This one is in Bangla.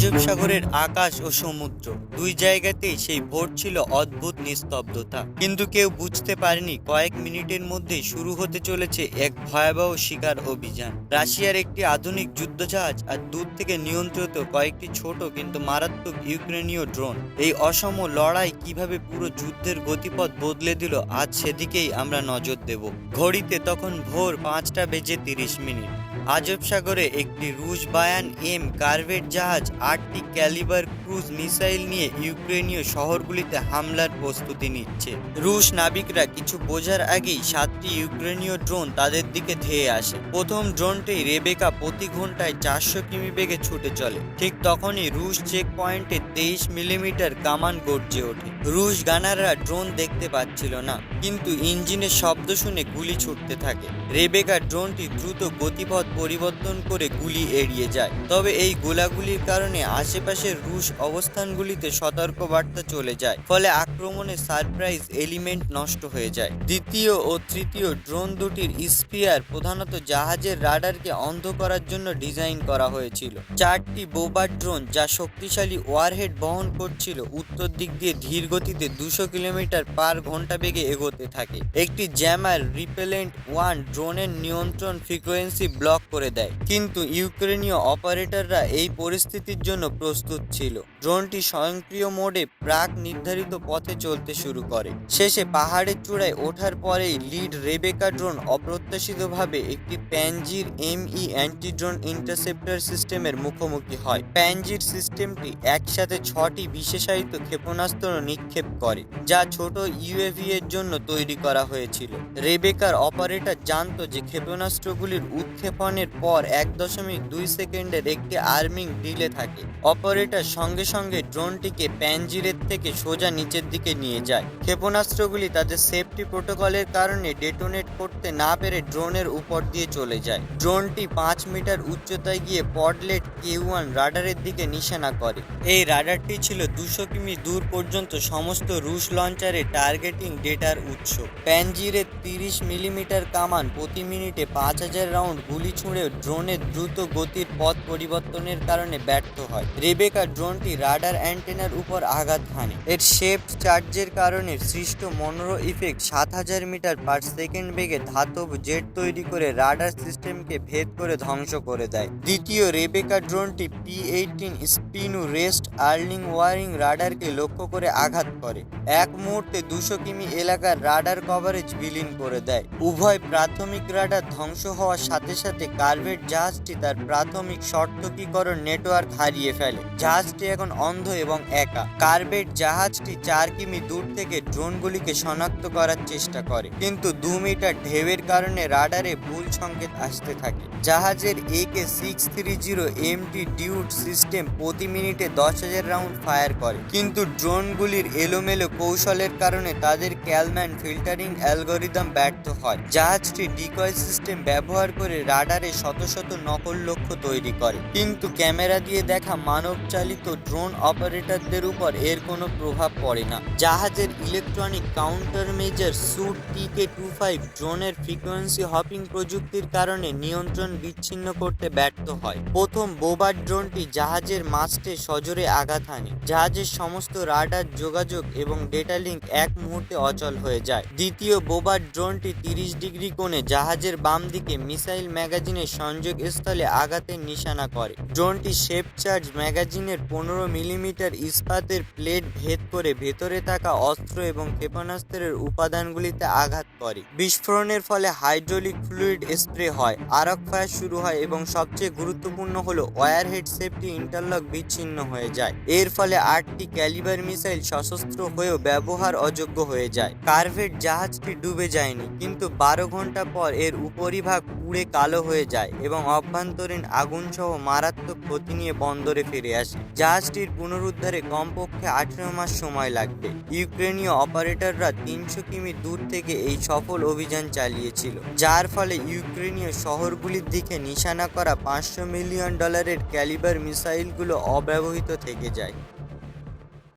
আজব সাগরের আকাশ ও সমুদ্র। দুই জায়গাতেই সেই ভোর ছিল অদ্ভুত নিস্তব্ধতা। কিন্তু কেউ বুঝতে পারেনি কয়েক মিনিটের মধ্যেই শুরু হতে চলেছে এক ভয়াবহ শিকার অভিযান। রাশিয়ার একটি আধুনিক যুদ্ধজাহাজ আর দূর থেকে নিয়ন্ত্রিত কয়েকটি ছোট কিন্তু মারাত্মক ইউক্রেনীয় ড্রোন। এই অসম লড়াই কীভাবে পুরো যুদ্ধের গতিপথ বদলে দিল, আজ সেদিকেই আমরা নজর দেব। ঘড়িতে তখন ভোর পাঁচটা বেজে তিরিশ মিনিট। আজব সাগরে একটি রুশ বায়ান এম কার্ভেট জাহাজ আটটি ক্যালিবার ক্রুজ মিসাইল নিয়ে ইউক্রেনীয় শহরগুলিতে হামলার প্রস্তুতি নিচ্ছে। রুশ নাবিকরা কিছু বোঝার আগেই সাতটি ইউক্রেনীয় ড্রোন তাদের দিকে ধেয়ে আসে। প্রথম ড্রোনটি রেবেকা প্রতি ঘন্টায় চারশো কিমি বেগে ছুটে চলে। ঠিক তখনই রুশ চেক পয়েন্টে তেইশ মিলিমিটার কামান গর্জে ওঠে। রুশ গানাররা ড্রোন দেখতে পাচ্ছিল না, কিন্তু ইঞ্জিনের শব্দ শুনে গুলি ছুটতে থাকে। রেবেকা ড্রোনটি দ্রুত গতিপথ পরিবর্তন করে গুলি এড়িয়ে যায়। তবে এই গোলাগুলির কারণে আশেপাশের রুশ অবস্থানগুলিতে সতর্ক বার্তা চলে যায়, ফলে আক্রমণে সারপ্রাইজ এলিমেন্ট নষ্ট হয়ে যায়। দ্বিতীয় ও তৃতীয় ড্রোন দুটির স্পিয়ার প্রধানত জাহাজের রাডারকে অন্ধ করার জন্য ডিজাইন করা হয়েছিল। চারটি বোবার ড্রোন যা শক্তিশালী ওয়ারহেড বহন করছিল, উত্তর দিক দিয়ে ধীর গতিতে দুশো কিলোমিটার পার ঘণ্টা বেগে এগোতে থাকে। একটি জ্যামার রিপেলেন্ট ওয়ান ড্রোনের নিয়ন্ত্রণ ফ্রিকোয়েন্সি ব্লক করে দেয়। কিন্তু ইউক্রেনীয় অপারেটররা এই পরিস্থিতির জন্য প্রস্তুত ছিল। ড্রোনটি স্বয়ংক্রিয় মোডে প্রাক নির্ধারিত পথে চলতে শুরু করে। শেষে পাহাড়ের চূড়ায় ওঠার পরেই লিড রেবেকা ড্রোন অপ্রত্যাশিতভাবে একটি প্যানজির এমই অ্যান্টি ড্রোন ইন্টারসেপ্টর সিস্টেমের মুখোমুখি হয়। প্যানজির সিস্টেমটি একসাথে ছটি বিশেষায়িত ক্ষেপণাস্ত্র নিক্ষেপ করে, যা ছোট ইউএভি এর জন্য তৈরি করা হয়েছিল। রেবেকার অপারেটর জানতো যে ক্ষেপণাস্ত্রগুলির উৎক্ষেপণের পর এক দশমিক দুই সেকেন্ডের একটি আর্মিং ডিলে থাকে। অপারেটর সঙ্গে সঙ্গে ড্রোনটিকে প্যানজিরের থেকে সোজা নিচের দিকে নিয়ে যায়। ক্ষেপণাস্ত্রগুলি তাদের সেফটি প্রোটোকলের কারণে ডেটোনেট করতে না পেরে ড্রোনের উপর দিয়ে চলে যায়। ড্রোনটি পাঁচ মিটার উচ্চতায় গিয়ে পডলেট কে ওয়ান রাডারের দিকে নিশানা করে। এই রাডারটি ছিল দুশো কিমি দূর পর্যন্ত সমস্ত রুশ লঞ্চারের টার্গেটিং ডেটার উৎস। প্যানজিরের তিরিশ মিলিমিটার কামান প্রতি মিনিটে পাঁচ হাজার রাউন্ড গুলি ছুঁড়ে ড্রোনের দ্রুত গতির পথ পরিবর্তনের কারণে ব্যর্থ হয়। রেবেকা ড্রোনটি রাডার অ্যান্টেনার উপর আঘাত হানে। এর শেপ চার্জের কারণে সৃষ্ট মনোরো ইফেক্ট সাত হাজার মিটার পার সেকেন্ড বেগে ধাতব জেট তৈরি করে রাডার সিস্টেমকে ভেদ করে ধ্বংস করে দেয়। দ্বিতীয় রেবেকা ড্রোনটি P eighteen spoon rest early warning রাডারকে লক্ষ্য করে আঘাত করে। এক মুহূর্তে দুশো কিমি এলাকার রাডার কভারেজ বিলীন করে দেয়। উভয় প্রাথমিক রাডার ধ্বংস হওয়ার সাথে সাথে কার্ভেট জাহাজটি তার প্রাথমিক সর্তকীকরণ নেটওয়ার্ক হারিয়ে ফেলে। জাহাজটি এখন অন্ধ এবং একা। কার্ভেট জাহাজটি চার কিমি দূর থেকে ড্রোনগুলিকে শনাক্ত করার চেষ্টা করে, কিন্তু দু মিটার ঢেউয়ের কারণে রাডারে ভুল সংকেত আসতে থাকে। জাহাজের AK six three zero M two duet system প্রতি মিনিটে দশ হাজার রাউন্ড ফায়ার করে। কিন্তু ড্রোনগুলির এলোমেলো কৌশলের কারণে তাদের ক্যালম্যান ফিল্টারিং অ্যালগোরিদম ব্যর্থ হয়। জাহাজটি ডিকয় সিস্টেম ব্যবহার করে রাডারে শত শত নকল লক্ষ্য তৈরি করে। কিন্তু ক্যামেরা দিয়ে দেখা মানব চালিত ড্রোন অপারেটরদের উপর এর কোনো প্রভাব পড়ে না। জাহাজের electronic counter measure suite TK two five ড্রোনের ফ্রিকোয়েন্সি হপিং প্রযুক্তির কারণে নিয়ন্ত্রণ বিচ্ছিন্ন করতে ব্যর্থ হয়। প্রথম বোবার ড্রোনটি জাহাজের মাস্টে সজোরে আঘাত হানে, জাহাজের সমস্ত রাডার যোগাযোগ এবং ডেটা লিঙ্ক এক মুহূর্তে অচল হয়ে যায়। দ্বিতীয় বোবার ড্রোনটি তিরিশ ডিগ্রি কোণে জাহাজের বাম দিকে মিসাইল ম্যাগাজিনের সংযোগ স্থলে আঘাতের নিশানা করে। ড্রোনটি শেপ চার্জ ম্যাগাজিনের পনেরো মিলিমিটার ইস্পাতের প্লেট ভেদ করে ভেতরে থাকা অস্ত্র এবং ক্ষেপণাস্ত্রের উপাদানগুলিতে আঘাত করে। বিস্ফোরণের ফলে হাইড্রোলিক ফ্লুইড স্প্রে হয় আরক ফায়ার শুরু হয় এবং সবচেয়ে গুরুত্বপূর্ণ হলো ওয়ারহেড সেফটি ইন্টারলক বিচ্ছিন্ন হয়ে যায়। এর ফলে আটটি ক্যালিবার মিসাইল সশস্ত্র হয়েও ব্যবহার অযোগ্য হয়ে যায়। কার্ভেট জাহাজটি ডুবে যায়নি, কিন্তু বারো ঘণ্টা পর এর উপরিভাগ পুড়ে কালো হয়ে যায় এবং অভ্যন্তরীণ আগুন সহ মারাত্মক ক্ষতি নিয়ে বন্দরে ফিরে আসে। জাহাজটির পুনরুদ্ধারে কমপক্ষে আঠেরো মাস সময় লাগবে। ইউক্রেনীয় অপারেটররা তিনশো কিমি দূর থেকে এই সফল অভিযান চালিয়েছিল, যার ফলে ইউক্রেনীয় শহরগুলির দিকে নিশানা করা পাঁচশো মিলিয়ন ডলারের ক্যালিবার মিসাইলগুলো অব্যবহৃত থেকে যায়।